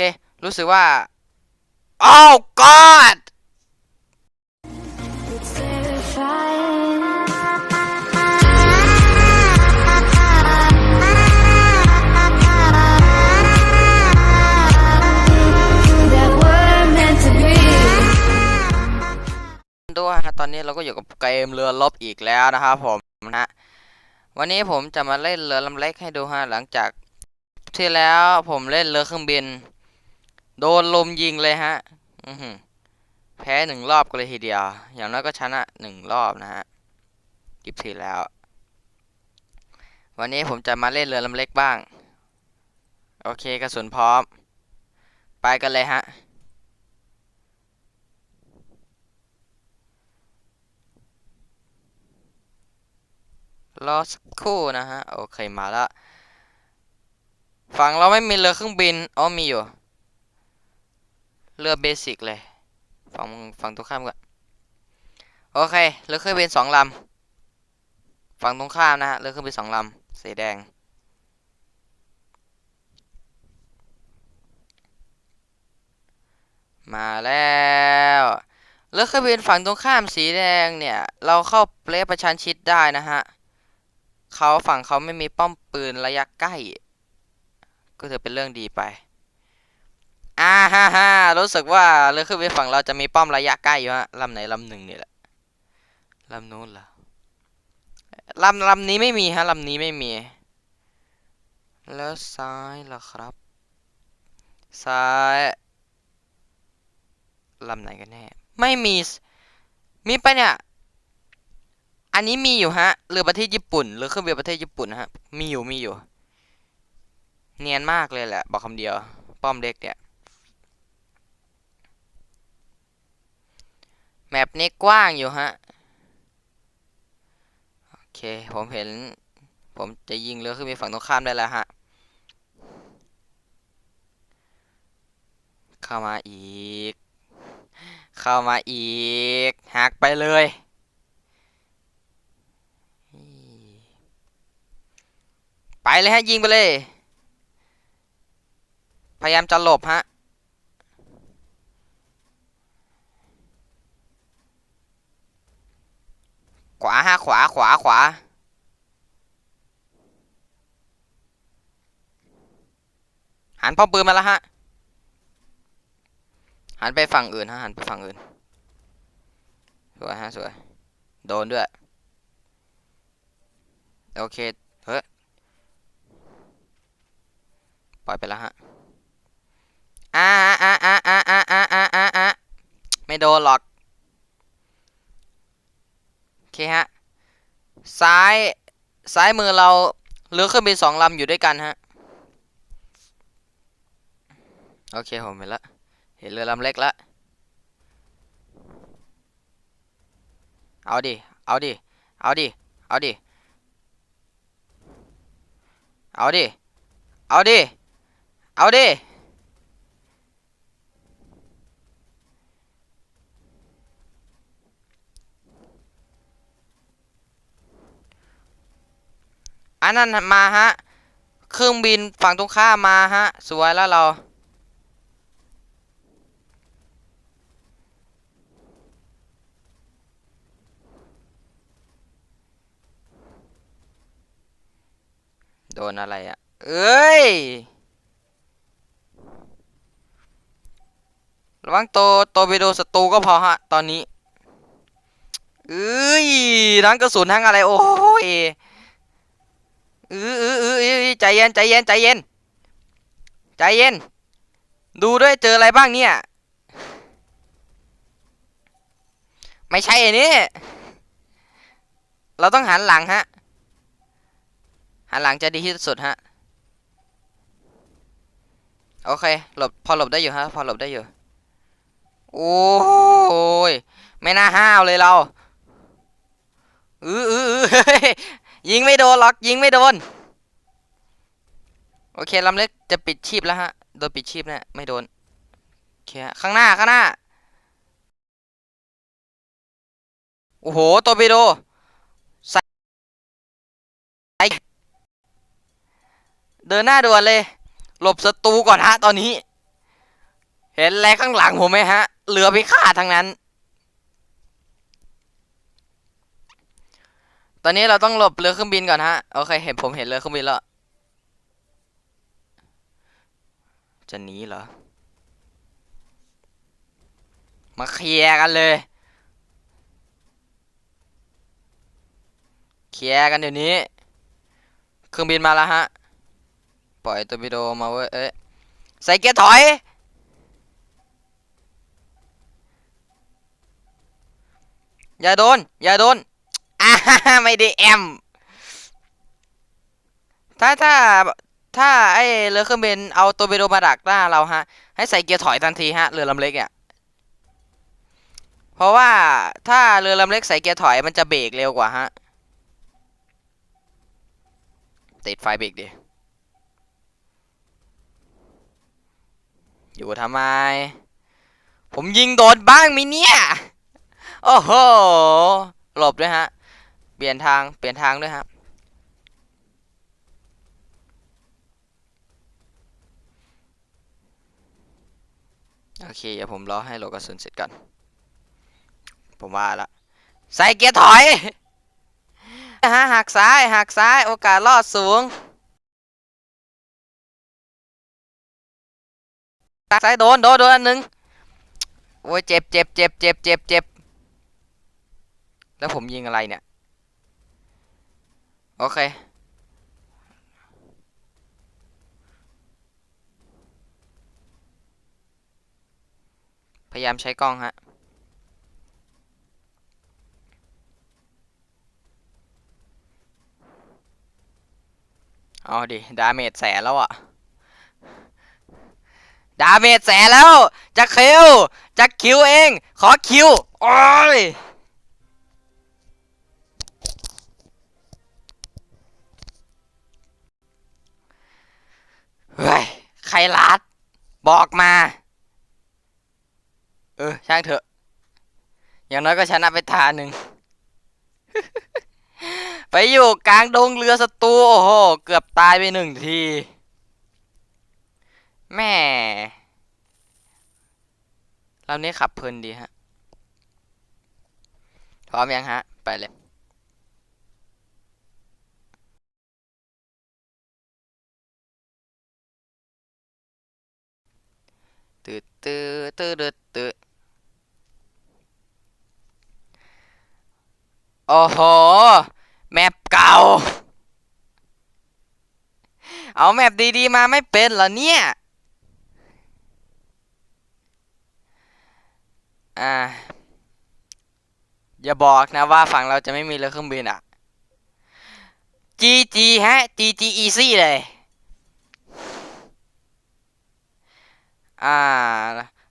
เค รู้สึกว่า โอ้ god ด้วยนะตอนนี้เราก็อยู่กับเกมเรือรบอีกแล้วนะครับผมนะวันนี้ผมจะมาเล่นเรือลำเล็กให้ดูฮะหลังจากที่แล้วผมเล่นเรือเครื่องบิน โดนลมยิงเลยฮะอืแพ้หนึ่งรอบก็เลยทีเดียว อย่างน้อยก็ชนะหนึ่งรอบนะฮะกิบทีแล้ว วันนี้ผมจะมาเล่นเรือลำเล็กบ้าง โอเคกระสุนพร้อม ไปกันเลยฮะรอสักครู่นะฮะ โอเคมาแล้วฝั่งเราไม่มีเรือเครื่องบินอ๋อมีอยู่ เรือเบสิกเลยฝั่งฝั่งตรงข้ามก่อนโอเคเรือเครื่องบินสองลำฝั่งตรงข้ามนะฮะเรือเครื่องบินสองลำสีแดงมาแล้วเรือเครื่องบินฝั่งตรงข้ามสีแดงเนี่ย เราเข้าเปลประชันชิดได้นะฮะเขาฝั่งเขาไม่มีป้อมปืนระยะใกล้ ก็ถือเป็นเรื่องดีไป อ่าฮ่าฮ่ารู้สึกว่าเรือเครื่องบินฝั่งเราจะมีป้อมระยะใกล้อยู่ฮะลำไหนลำหนึ่งนี่แหละลำนู้นเหรอลำลำนี้ไม่มีฮะลำนี้ไม่มี แล้วซ้ายล่ะครับ ซ้ายลำไหนกันแน่ไม่มี มีปะเนี่ย อันนี้มีอยู่ฮะเรือประเทศญี่ปุ่นเรือเครื่องบินประเทศญี่ปุ่นฮะ มีอยู่มีอยู่ เนียนมากเลยแหละ บอกคำเดียว ป้อมเล็กเนี่ย แม ปนี้กว้างอยู่ฮะ โอเค ผมเห็น ผมจะยิงเรือขึ้นไปฝั่งตรงข้ามได้แล้วฮะ เข้ามาอีก เข้ามาอีก หักไปเลยไปเลยฮะยิงไปเลย พยายามจะหลบฮะ ขวาฮะขวาขวาขวาหันป้อมปืนมาแล้วฮะ หันไปฝั่งอื่นฮะ หันไปฝั่งอื่น สวยฮะ สวย โดนด้วย โอเค เฮ้ย ปล่อยไปแล้วฮะอ้าอ้าอ้าอ้าอ้าอ้าอ้าไม่โดนหรอก เคฮะ ซ้าย ซ้ายมือเราเรือเครื่องบินสองลำอยู่ด้วยกันฮะ โอเคผมเห็นแล้วเห็นเรือลำเล็กแล้วเอาดิ เอาดิ เอาดิ เอาดิ เอาดิ เอาดิ เอาดิ อันนั้นมาฮะ เครื่องบินฝั่งตรงข้ามมาฮะ สวยแล้วเรา โดนอะไรอะ เอ้ย ระวังโตโตไปโดนศัตรูก็พอฮะ ตอนนี้เอ้ยทั้งกระสุนทั้งอะไร โอ้ย เออเออเออใจเย็นใจเย็นใจเย็น ใจเย็น ดูด้วยเจออะไรบ้างเนี่ย ไม่ใช่อันนี้เราต้องหันหลังฮะ หันหลังจะดีที่สุดฮะ โอเค หลบ พอหลบได้อยู่ฮะ พอหลบได้อยู่ โอ้ย ไม่น่าห้าวเลยเรา อืออืออ ยิงไม่โดนหรอกยิงไม่โดน โอเคลำเล็กจะปิดชีพแล้วฮะ โดนปิดชีพเนี่ยไม่โดน โอเคข้างหน้าข้างหน้า โอ้โหตร์ปิโดใส่เดินหน้าด่วนเลย หลบศัตรูก่อนฮะตอนนี้ เห็นอะไรข้างหลังผมไหมฮะเรือพิฆาตทั้งนั้น อนนี้เราต้องหลบเรือเครื่องบินก่อนฮะ โอเค เห็นผมเห็นเรือเครื่องบินแล้ว จะหนีเหรอ มาเคลียร์กันเลย เคลียร์กันเดี๋ยวนี้ เครื่องบินมาแล้วฮะ ปล่อยตัววิดีโอมาเว้ย เอ้ยใส่เกียร์ถอยอย่าโดน อย่าโดน อ่าไม่ได้แอม ถ้าถ้าถ้าไอเรือเครื่องบินเอาตัววิดีโอมาดักหน้าเราฮะ ให้ใส่เกียร์ถอยทันทีฮะเรือลำเล็กเนี่ยเพราะว่าถ้าเรือลำเล็กใส่เกียร์ถอยมันจะเบรกเร็วกว่าฮะติดไฟเบรกดิอยู่ทำไม ผมยิงโดนบ้างมิเนี่ย โอ้โห หลบด้วยฮะ เปลี่ยนทางเปลี่ยนทางด้วยฮะโอเคเดี๋ยวผมรอให้โลกระสุนเสร็จก่อนผมว่าละใส่เกียร์ถอยฮะหักซ้ายหักซ้ายโอกาสรอดสูงหักซ้ายโดนโดนโดนอันหนึ่งโอ้ยเจ็บเจ็บเจ็บเจ็บเจ็บเจ็บแล้วผมยิงอะไรเนี่ย โอเค พยายามใช้กล้องฮะเอาดิ ดาเมจแสนแล้วอะดาเมจแสนแล้ว จะคิว จะคิวเอง ขอคิว โอ้ย เฮ้ยใครลัดบอกมา เออ ช่างเถอะ อย่างน้อยก็ชนะไปทาหนึ่ง ไปอยู่กลางดงเรือศัตรูโอ้โห เกือบตายไปหนึ่งที แม่ลำนี้ขับเพลินดีฮะ พร้อมยังฮะ ไปเลย ตืดตืดตืดตืดตืดโอ้โห แมปเก่า เอาแมปดีๆ มาไม่เป็นเหรอเนี่ย อ่า อย่าบอกนะว่าฝั่งเราจะไม่มีเรือเครื่องบินอะ GG ฮะ GG easy เลย อ่า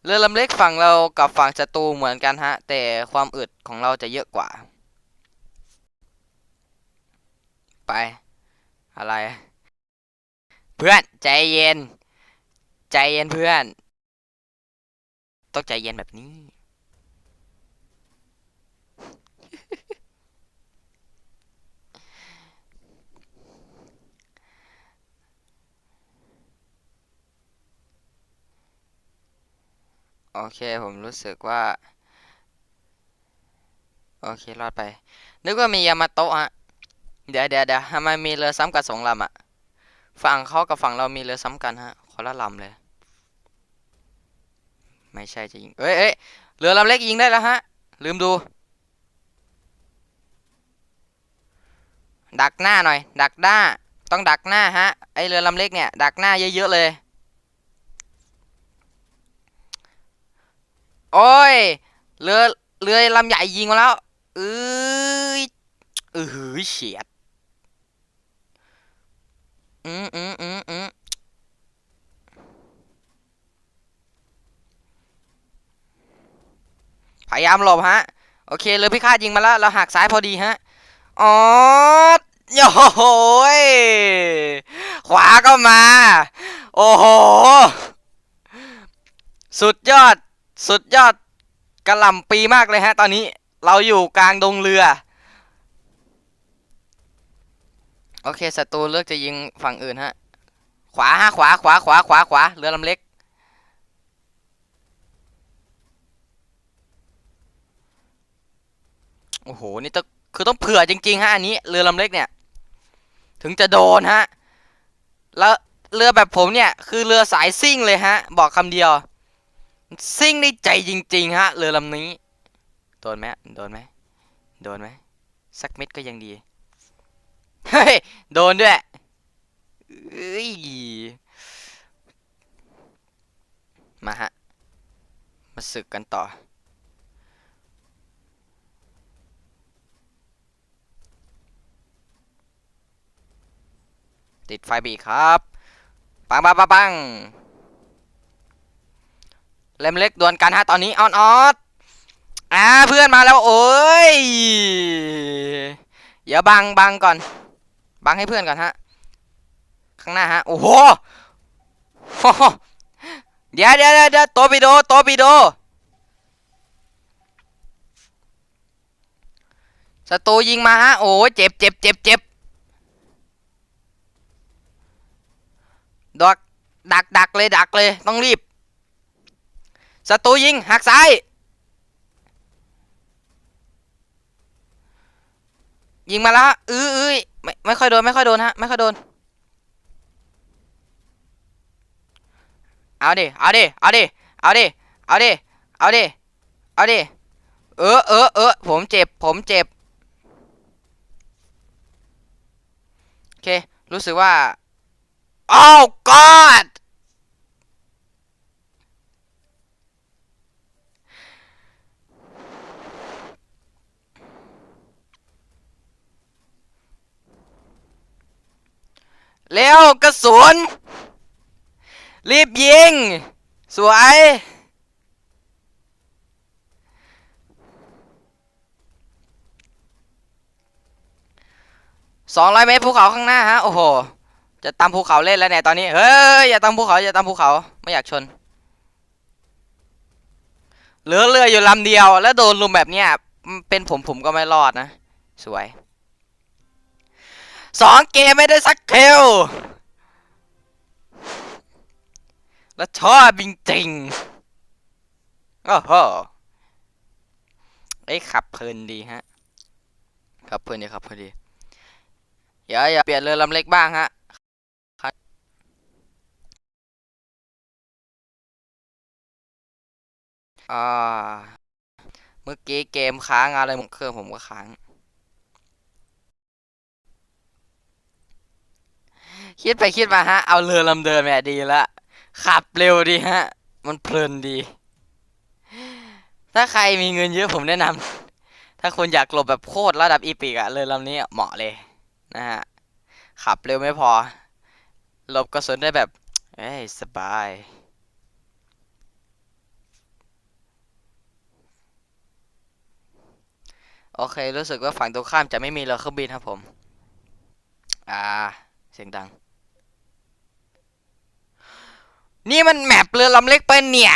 เรือลำเล็กฝั่งเรากับฝั่งศัตรูเหมือนกันฮะ แต่ความอึดของเราจะเยอะกว่า ไป อะไร เพื่อนใจเย็น ใจเย็นเพื่อน ต้องใจเย็นแบบนี้ โอเคผมรู้สึกว่า โอเครอดไป นึกว่ามียามาโตะฮะเดี๋ยวเดี๋ยวเดี๋ยวทำไมมีเรือซ้ำกันสองลำอะฝั่งเขากับฝั่งเรามีเรือซ้ำกันฮะคนละลำเลย ไม่ใช่จะยิงเอ้ยเอ้ยเรือลำเล็กยิงได้แล้วฮะ ลืมดู ดักหน้าหน่อย ดักหน้า ต้องดักหน้าฮะ ไอเรือลำเล็กเนี่ย ดักหน้าเยอะๆเลย โอ้ยเรือเรือลำใหญ่ยิงมาแล้วเอ้ยเออหือเฉียดอืมอืมอืมอืมพยายามหลบฮะ โอเคเรือพิฆาตยิงมาแล้ว เราหักซ้ายพอดีฮะ อ๋อโอ้โหยขวาก็มา โอ้โห สุดยอด สุดยอดกระหล่ำปีมากเลยฮะ ตอนนี้เราอยู่กลางดงเรือ โอเคศัตรูเลือกจะยิงฝั่งอื่นฮะ ขวาฮะขวาขวาขวาขวาขวาเรือลำเล็ก โอ้โห นี่ต้องคือต้องเผื่อจริง ๆ ฮะ อันนี้เรือลำเล็กเนี่ย ถึงจะโดนฮะ แล้วเรือแบบผมเนี่ย คือเรือสายซิ่งเลยฮะ บอกคำเดียว ซิ่งในใจจริง ๆ ฮะ เรือลำนี้ โดนไหมโดนไหมโดนไหมสักเม็ดก็ยังดี เฮ้ย โดนด้วยเอ้ยมาฮะ มาศึกกันต่อ ติดไฟบีครับ ปังปังปังปัง เล่มเล็กดวลกันฮะตอนนี้ออนออดอ่าเพื่อนมาแล้วโอ้ยเดี๋ยวบังบังก่อน บังให้เพื่อนก่อนฮะ ข้างหน้าฮะ โอ้โหโอ้โหเดี๋ยวเดี๋ยวเดี๋ยวโตปิโดโตปิโดศัตรูยิงมาฮะ โอ้ยเจ็บเจ็บเจ็บเจ็บดักดักดักเลยดักเลยต้องรีบ ศัตรูยิงหักซ้ายยิงมาแล้วฮะอื้ออื้อไม่ไม่ค่อยโดนไม่ค่อยโดนฮะไม่ค่อยโดนเอาดิเอาดิเอาดิเอาดิเอาดิเอาดิเอาดิเออเออเออผมเจ็บผมเจ็บโอเครู้สึกว่า Oh God เร็วกระสุน รีบยิง สวย สองร้อยเมตรภูเขาข้างหน้าฮะ โอ้โห จะตามภูเขาเล่นแล้วเนี่ยตอนนี้ เฮ้ย อย่าตามภูเขา อย่าตามภูเขา ไม่อยากชน เหลือเรืออยู่ลำเดียว แล้วโดนลุมแบบเนี้ย เป็นผมผมก็ไม่รอดนะ สวย สองเกมไม่ได้สักเคลแล้วชอบจริงๆโอ้โหเอ้ยขับเพลินดีฮะ ขับเพลินดีขับเพลินดีอย่าอย่าเปลี่ยนเรือลำเล็กบ้างฮะอ่า เมื่อกี้เกมค้างอะไรเครื่องผมก็ค้าง คิดไปคิดมาฮะ เอาเรือลำเดินแม่ดีละขับเร็วดีฮะ มันเพลินดี ถ้าใครมีเงินเยอะผมแนะนำถ้าคุณอยากหลบแบบโคตรระดับอีปิกอะเรือลำนี้เหมาะเลยนะฮะ ขับเร็วไม่พอ หลบกระสุนได้แบบ เอ้ยสบายโอเค รู้สึกว่าฝั่งตรงข้ามจะไม่มีเรือเครื่องบินครับผม อ่า เสียงดัง นี่มันแมปเรือลำเล็กเป็นเนี่ย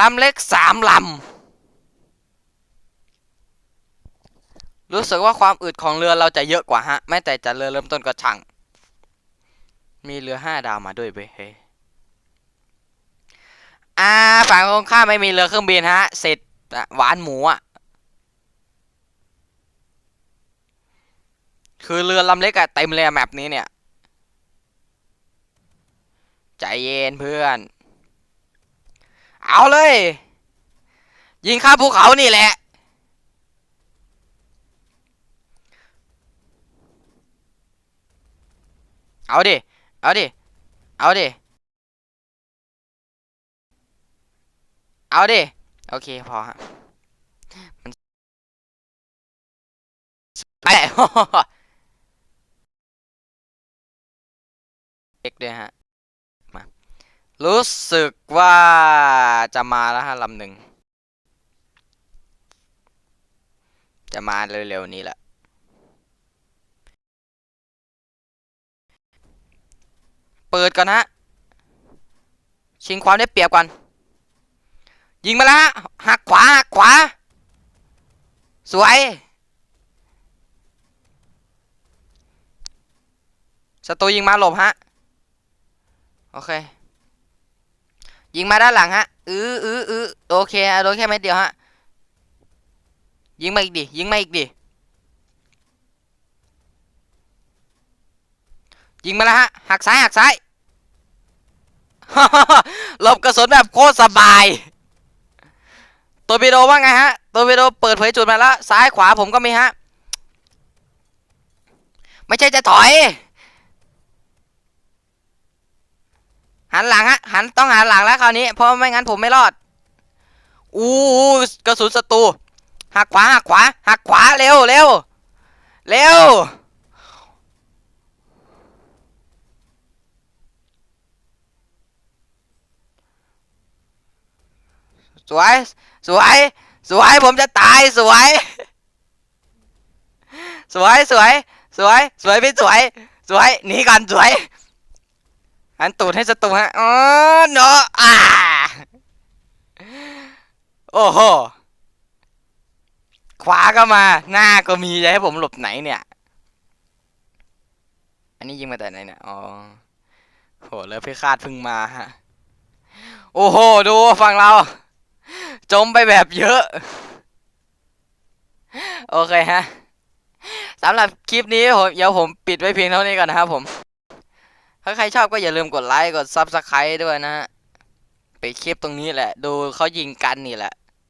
ลำเล็กสามลำรู้สึกว่าความอึดของเรือเราจะเยอะกว่าฮะ แม้แต่จะเรือเริ่มต้นก็ช่าง มีเรือห้าดาวมาด้วยเว้ยเฮ้อ่าฝั่งตรงข้ามไม่มีเรือเครื่องบินฮะ เสร็จหวานหมูอะคือเรือลำเล็กอะเต็มเลยแมปนี้เนี่ย ใจเย็นเพื่อน เอาเลย ยิงข้ามภูเขานี่แหละเอาดิ เอาดิ เอาดิ เอาดิ โอเค พอฮะ มันไปเอ็กด้วยฮะ รู้สึกว่าจะมาแล้วฮะลำหนึ่ง จะมาเร็วๆนี้แหละ เปิดก่อนฮะ ชิงความได้เปรียบก่อน ยิงมาแล้วฮะหักขวาหักขวา สวย ศัตรูยิงมาหลบฮะ โอเค ยิงมาด้านหลังฮะอืออืออือโอเคโดนแค่เม็ดเดียวฮะ ยิงมาอีกดิ ยิงมาอีกดิ ยิงมาแล้วฮะ หักซ้ายหักซ้ายหลบกระสุนแบบโคตรสบาย ตัววิโดว่าไงฮะ ตัววิโดเปิดเผยจุดมาแล้ว ซ้ายขวาผมก็มีฮะ ไม่ใช่จะถอย หันหลังฮะหันต้องหันหลังแล้วคราวนี้เพราะไม่งั้นผมไม่รอดอู้กระสุนศัตรูหักขวาหักขวาหักขวาเร็วเร็วเร็วสวย สวย สวย ผมจะตาย สวย สวย สวย สวย สวยพี่สวย สวย หนีก่อน สวย หันตูดให้ศัตรูฮะอ๋อเนาะอ่าโอ้โหขวาก็มา หน้าก็มีจะให้ผมหลบไหนเนี่ย อันนี้ยิงมาแต่ไหนเนี่ย อ๋อโหแล้วพี่คาดพึ่งมาฮะ โอ้โห ดูฝั่งเรา จมไปแบบเยอะ โอเคฮะสำหรับคลิปนี้ผมเดี๋ยวผมปิดไว้เพียงเท่านี้ก่อนนะครับผม ถ้าใครชอบก็อย่าลืมกดไลค์กด Subscribe ด้วยนะฮะไปคลิปตรงนี้แหละ ดูเขายิงกันนี่แหละ